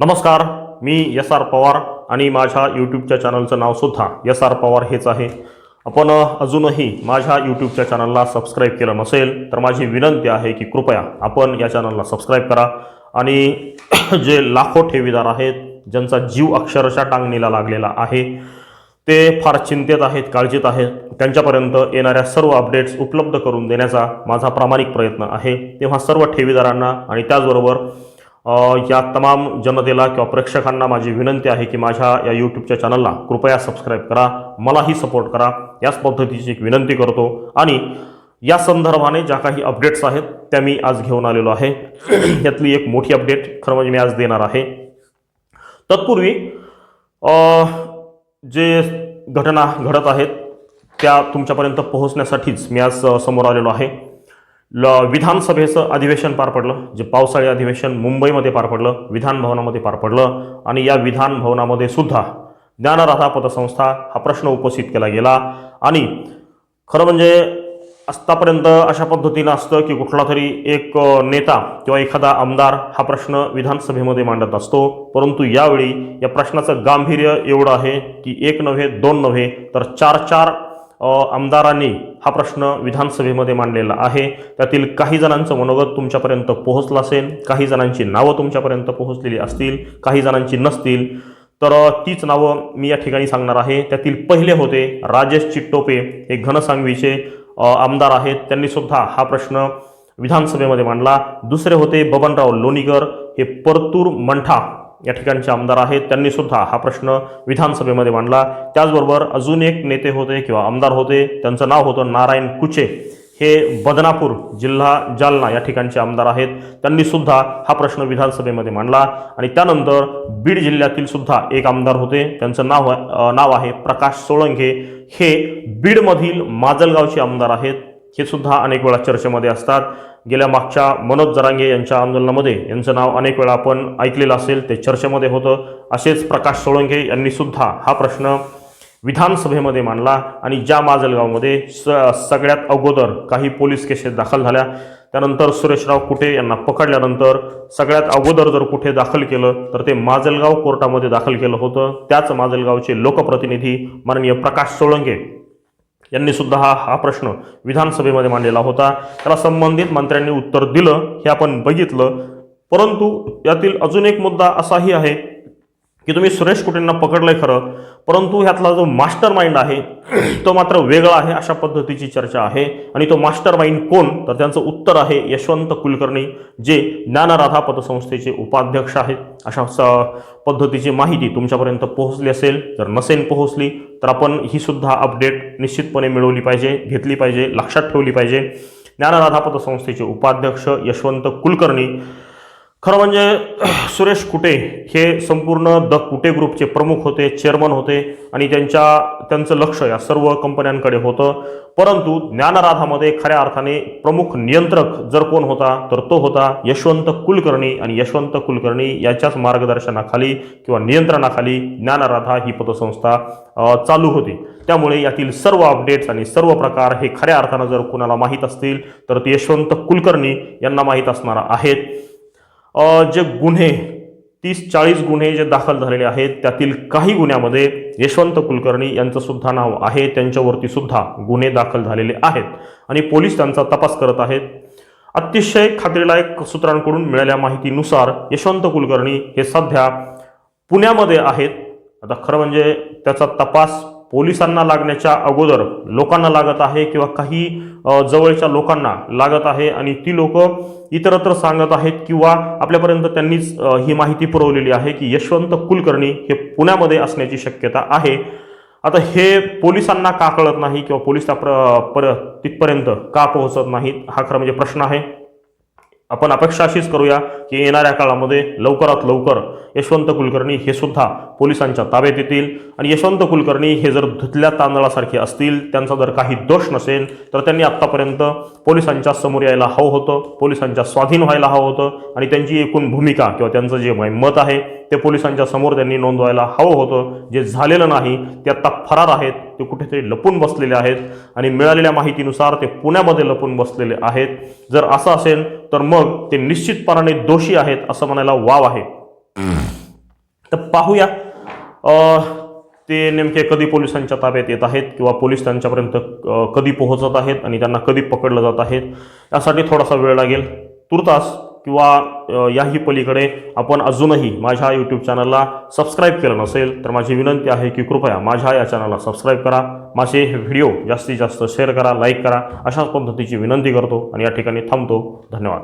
नमस्कार मी S R Pawar आणि माझ्या यूट्यूबच्या चॅनलचं नावसुद्धा एस आर पवार हेच आहे. आपण अजूनही माझ्या यूट्यूबच्या चॅनलला सबस्क्राईब केलं नसेल तर माझी विनंती आहे की कृपया आपण या चॅनलला सबस्क्राईब करा आणि जे लाखो ठेवीदार आहेत ज्यांचा जीव अक्षरशः टांगणीला लागलेला आहे ते फार चिंतेत आहेत काळजीत आहेत. त्यांच्यापर्यंत येणाऱ्या सर्व अपडेट्स उपलब्ध करून देण्याचा माझा प्रामाणिक प्रयत्न आहे. तेव्हा सर्व ठेवीदारांना आणि त्याचबरोबर या तमाम जनतेला किंवा प्रेक्षकांना माझी विनंती आहे की माझ्या या यूट्यूबच्या चॅनलला कृपया सबस्क्राईब करा मलाही सपोर्ट करा. याच पद्धतीची एक विनंती करतो आणि या संदर्भाने ज्या काही अपडेट्स आहेत त्या मी आज घेऊन आलेलो आहे. यातली एक मोठी अपडेट खरं म्हणजे मी आज देणार आहे. तत्पूर्वी जे घटना घडत आहेत त्या तुमच्यापर्यंत पोहोचण्यासाठीच मी आज समोर आलेलो आहे. ल विधानसभेचं अधिवेशन पार पडलं जे पावसाळी अधिवेशन मुंबईमध्ये पार पडलं विधानभवनामध्ये पार पडलं आणि या विधान भवनामध्ये सुद्धा ज्ञानराधा पतसंस्था हा प्रश्न उपस्थित केला गेला. आणि खरं म्हणजे आत्तापर्यंत अशा पद्धतीनं असतं की कुठला तरी एक नेता किंवा एखादा आमदार हा प्रश्न विधानसभेमध्ये मांडत असतो. परंतु यावेळी या प्रश्नाचं गांभीर्य एवढं आहे की एक नव्हे दोन नव्हे तर चार चार आमदारांनी हा प्रश्न विधानसभेमध्ये मांडलेला आहे. त्यातील काही जणांचं मनोगत तुमच्यापर्यंत पोहोचलं असेल काही जणांची नावं तुमच्यापर्यंत पोहोचलेली असतील काही जणांची नसतील तर तीच नावं मी या ठिकाणी सांगणार आहे. त्यातील पहिले होते राजेश चिट्टोपे हे घनसांगवीचे आमदार आहेत. त्यांनी सुद्धा हा प्रश्न विधानसभेमध्ये मांडला. दुसरे होते बबनराव लोणीकर हे परतूर मंठा या ठिकाणचे आमदार आहेत. त्यांनी सुद्धा हा प्रश्न विधानसभेमध्ये मांडला. त्याचबरोबर अजून एक नेते होते किंवा आमदार होते. त्यांचं नाव होतं नारायण कुचे. हे बदनापूर जिल्हा जालना या ठिकाणचे आमदार आहेत. त्यांनी सुद्धा हा प्रश्न विधानसभेमध्ये मांडला. आणि त्यानंतर बीड जिल्ह्यातील सुद्धा एक आमदार होते. त्यांचं नाव नाव आहे प्रकाश सोळंके हे बीडमधील माजलगावचे आमदार आहेत. हे सुद्धा अनेक वेळा चर्चेमध्ये असतात. गेल्या मागच्या मनोज जरांगे यांच्या आंदोलनामध्ये यांचं नाव अनेक वेळा आपण ऐकलेलं असेल ते चर्चेमध्ये होतं. असेच प्रकाश सोळंके यांनी सुद्धा हा प्रश्न विधानसभेमध्ये मांडला आणि ज्या माजलगावमध्ये स सगळ्यात अगोदर काही पोलीस केसेस दाखल झाल्या त्यानंतर सुरेशराव कुठे यांना पकडल्यानंतर सगळ्यात अगोदर जर कुठे दाखल केलं तर ते माजलगाव कोर्टामध्ये दाखल केलं होतं. त्याच माजलगावचे लोकप्रतिनिधी माननीय प्रकाश सोळंके यांनी सुद्धा हा हा प्रश्न विधानसभेमध्ये मांडलेला होता. त्याला संबंधित मंत्र्यांनी उत्तर दिलं हे आपण बघितलं. परंतु यातील अजून एक मुद्दा असाही आहे की तुम्ही सुरेश कुटेंना पकडलंय खरं परंतु ह्यातला जो मास्टर माइंड आहे तो मात्र वेगळा आहे अशा पद्धतीची चर्चा आहे. आणि तो मास्टर माइंड कोण? तर त्यांचं उत्तर आहे यशवंत कुलकर्णी जे ज्ञानराधा पतसंस्थेचे उपाध्यक्ष आहेत. अशा स पद्धतीची माहिती तुमच्यापर्यंत पोहोचली असेल. जर नसेल पोहोचली तर आपण ही सुद्धा अपडेट निश्चितपणे मिळवली पाहिजे घेतली पाहिजे लक्षात ठेवली पाहिजे. ज्ञानराधा पतसंस्थेचे उपाध्यक्ष यशवंत कुलकर्णी खरं म्हणजे सुरेश कुटे हे संपूर्ण द कुटे ग्रुपचे प्रमुख होते चेअरमन होते आणि त्यांच्या त्यांचं लक्ष या सर्व कंपन्यांकडे होतं. परंतु ज्ञानराधामध्ये खऱ्या अर्थाने प्रमुख नियंत्रक जर कोण होता तर तो होता यशवंत कुलकर्णी. आणि यशवंत कुलकर्णी याच्याच मार्गदर्शनाखाली किंवा नियंत्रणाखाली ज्ञानराधा ही पतसंस्था चालू होती. त्यामुळे यातील सर्व अपडेट्स आणि सर्व प्रकार हे खऱ्या अर्थानं जर कुणाला माहीत असतील तर ते यशवंत कुलकर्णी यांना माहीत असणार आहेत. जे गुन्हे तीस चाळीस गुन्हे जे दाखल झालेले आहेत त्यातील काही गुन्ह्यामध्ये यशवंत कुलकर्णी यांचं सुद्धा नाव आहे. त्यांच्यावरती सुद्धा गुन्हे दाखल झालेले आहेत. आणि पोलीस त्यांचा तपास करत आहेत. अतिशय खात्रीलायक सूत्रांकडून मिळाल्या माहितीनुसार यशवंत कुलकर्णी हे सध्या पुण्यामध्ये आहेत. आता खरं म्हणजे त्याचा तपास पोलिसांना लागण्याच्या अगोदर लोकांना लागत आहे किंवा काही जवळच्या लोकांना लागत आहे आणि ती लोक इतरत्र सांगत आहेत किंवा आपल्यापर्यंत त्यांनीच ही माहिती पुरवलेली आहे की यशवंत कुलकर्णी हे पुण्यामध्ये असण्याची शक्यता आहे. आता हे पोलिसांना का कळत नाही किंवा पोलीस त्या प्र पर तिथपर्यंत का पोहोचत नाहीत? हा खरं म्हणजे प्रश्न आहे. आपण अपेक्षा अशीच करूया की येणाऱ्या काळामध्ये लवकरात लवकर यशवंत कुलकर्णी हे सुद्धा पोलिसांच्या ताब्यात येतील. आणि यशवंत कुलकर्णी हे जर धुतल्या तांदळासारखे असतील त्यांचा जर काही दोष नसेल तर त्यांनी आत्तापर्यंत पोलिसांच्या समोर यायला हवं होतं पोलिसांच्या स्वाधीन व्हायला हवं होतं. आणि त्यांची एकूण भूमिका किंवा त्यांचं जे मत आहे ते पोलिसांच्या समोर त्यांनी नोंदवायला हवं होतं. जे झालेलं नाही ते आत्ता फरार आहेत. ते कुठेतरी लपून बसलेले आहेत. आणि मिळालेल्या माहितीनुसार ते पुण्यामध्ये लपून बसलेले आहेत. जर असं असेल तर मग ते निश्चितपणाने दोषी आहेत असं म्हणायला वाव आहे. तर पाहूया ते नेमके कधी पोलिसांच्या ताब्यात येत आहेत किंवा पोलीस त्यांच्यापर्यंत कधी पोहोचत आहेत आणि त्यांना कधी पकडलं जात आहेत यासाठी थोडासा वेळ लागेल. तुर्तास किंवा याही पलीकडे आपण अजूनही माझ्या यूट्यूब चॅनलला सबस्क्राईब केलं नसेल तर माझी विनंती आहे की कृपया माझ्या या चॅनलला सबस्क्राईब करा. माझे हे व्हिडिओ जास्तीत जास्त शेअर करा लाईक करा. अशाच पद्धतीची विनंती करतो आणि या ठिकाणी थांबतो. धन्यवाद.